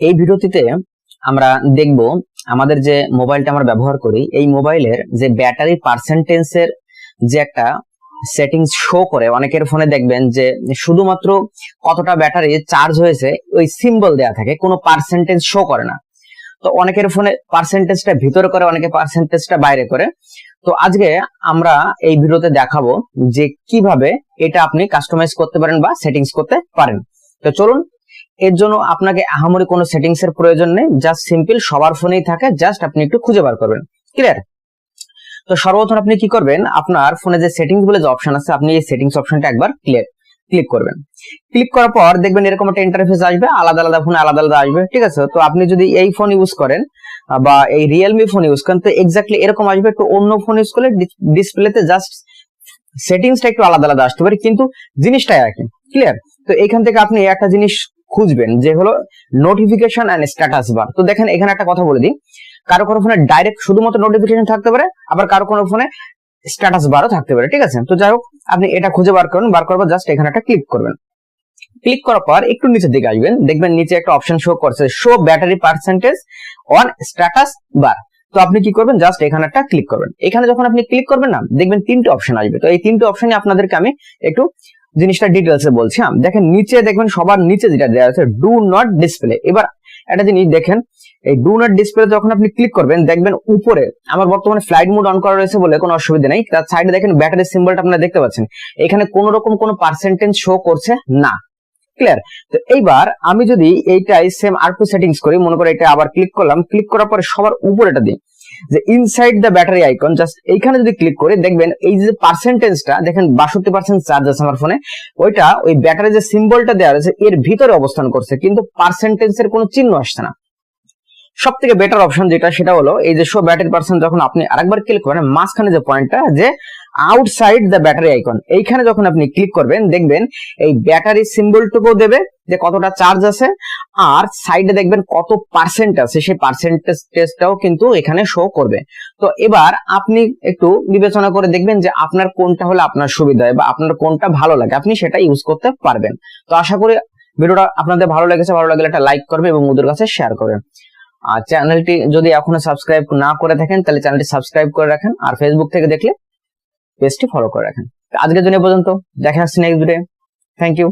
এই ভিডিওটিতে আমরা দেখব আমাদের যে মোবাইলটা আমরা ব্যবহার করি, এই মোবাইলের যে ব্যাটারি পার্সেন্টেন্সের যে একটা সেটিংস শো করে, অনেকের ফোনে দেখবেন যে শুধুমাত্র কতটা ব্যাটারি চার্জ হয়েছে, ওই সিম্বল দেয়া থাকে, কোনো পার্সেন্টেজ শো করে না। তো অনেকের ফোনে পার্সেন্টেজটা ভিতরে করে, অনেকে পার্সেন্টেজটা বাইরে করে। তো আজকে আমরা এই ভিডিওতে দেখাবো যে কীভাবে এটা আপনি কাস্টমাইজ করতে পারেন বা সেটিংস করতে পারেন। তো চলুন এর জন্য আপনাকে আহামরি কোনো সেটিংস এর প্রয়োজন নেই জাস্ট সিম্পল সবার ফোনেই থাকে জাস্ট আপনি একটু খুঁজে বার করবেন। ক্লিয়ার তো সর্বপ্রথম আপনি কি করবেন? আপনার ফোনে যে সেটিংস বলে যে অপশন আছে, আপনি এই সেটিংস অপশনটা একবার ক্লিয়ার ক্লিক করবেন। ক্লিক করার পর দেখবেন এরকম একটা ইন্টারফেস আসবে, আলাদা আলাদা ফোনে আলাদা আলাদা আসবে, ঠিক আছে? তো আপনি যদি এই ফোন ইউজ করেন বা এই রিয়েলমি ফোন ইউজ করেন, তো এক্স্যাক্টলি এরকম আসবে, একটু অন্য ফোন ইউজ করলে ডিসপ্লেতে জাস্ট সেটিংসটা একটু আলাদা আলাদা আসতে পারে, কিন্তু জিনিসটাই একই ক্লিয়ার তো এখান থেকে আপনি একটা জিনিস খুঁজবেন যে হলো নোটিফিকেশন এন্ড স্ট্যাটাস বার তো দেখেন এখানে একটা কথা বলে দিই। কারও কোনো ফোনে ডাইরেক্ট শুধুমাত্র নোটিফিকেশন থাকতে পারে, আবার কারও কোনো ফোনে স্ট্যাটাস বারও থাকতে পারে, ঠিক আছে? তো যাই হোক, আপনি এটা খুঁজে বার করুন, বার করার পর জাস্ট এখানে একটা ক্লিক করবেন। ক্লিক করার পর একটু নিচের দিকে আসবেন, দেখবেন নিচে একটা অপশন শো করছে show battery percentage on status bar তো আপনি কি করবেন? জাস্ট এখানে একটা ক্লিক করবেন। এখানে যখন আপনি ক্লিক করবেন না, দেখবেন তিনটে অপশন আসবে। তো এই তিনটে অপশনে আপনাদেরকে আমি একটু জিনিসটা ডিটেলসে বলছি দেখেন নিচে দেখবেন সবার নিচে যেটা দেওয়া আছে ডু নট ডিসপ্লে এবার একটা জিনিস দেখেন, এই ডু নট ডিসপ্লে যখন আপনি ক্লিক করবেন, দেখবেন উপরে আমার বর্তমানে ফ্লাইট মোড অন করা রয়েছে বলে কোনো অসুবিধা নেই। তার সাইডে দেখেন ব্যাটারি সিম্বলটা আপনারা দেখতে পাচ্ছেন। এখানে কোনো রকম কোনো পার্সেন্টেজ শো করছে না। ক্লিয়ার তো এইবার আমি যদি এইটাই সেম আর সেটিংস করি, মনে করে এটা আবার ক্লিক করলাম ক্লিক করার পরে সবার উপরে এটা দিই। যে inside the battery icon just এইখানে যদি ক্লিক করে, দেখবেন এই যে পার্সেন্টেজটা দেখেন বাষট্টি পার্সেন্ট চার্জ আছে আমার ফোনে ওইটা ওই ব্যাটারি যে সিম্বলটা দেওয়া রয়েছে, এর ভিতরে অবস্থান করছে, কিন্তু পার্সেন্টেজের কোনো চিহ্ন আসছে না। সব থেকে বেটার অপশন যেটা, সেটা হলো এই যে শো ব্যাটারি পার্সেন্ট যখন আপনি আরেকবার ক্লিক করেন, মাঝখানে যে পয়েন্টটা যে আউটসাইড দ্য ব্যাটারি আইকন এইখানে যখন আপনি ক্লিক করবেন, দেখবেন এই ব্যাটারি সিম্বলটুকু দেবে, যে কতটা চার্জ আছে, আর সাইডে দেখবেন কত পার্সেন্ট আছে, সেই পার্সেন্টেজটাও কিন্তু এখানে শো করবে। তো এবার আপনি একটু বিবেচনা করে দেখবেন যে আপনার কোনটা হলে আপনার সুবিধা হয় বা আপনার কোনটা ভালো লাগে, আপনি সেটা ইউজ করতে পারবেন। তো আশা করি ভিডিওটা আপনাদের ভালো লেগেছে, ভালো লাগলে একটা লাইক করবে এবং ওদের কাছে শেয়ার করবেন আর চ্যানেলটি যদি এখনও সাবস্ক্রাইব না করে থাকেন, তাহলে চ্যানেলটি সাবস্ক্রাইব করে রাখেন আর ফেসবুক থেকে দেখলে পেজটি ফলো করে রাখেন। আজকের জন্য পর্যন্ত। দেখা আসছি নেক্সট ভিডিও থ্যাংক ইউ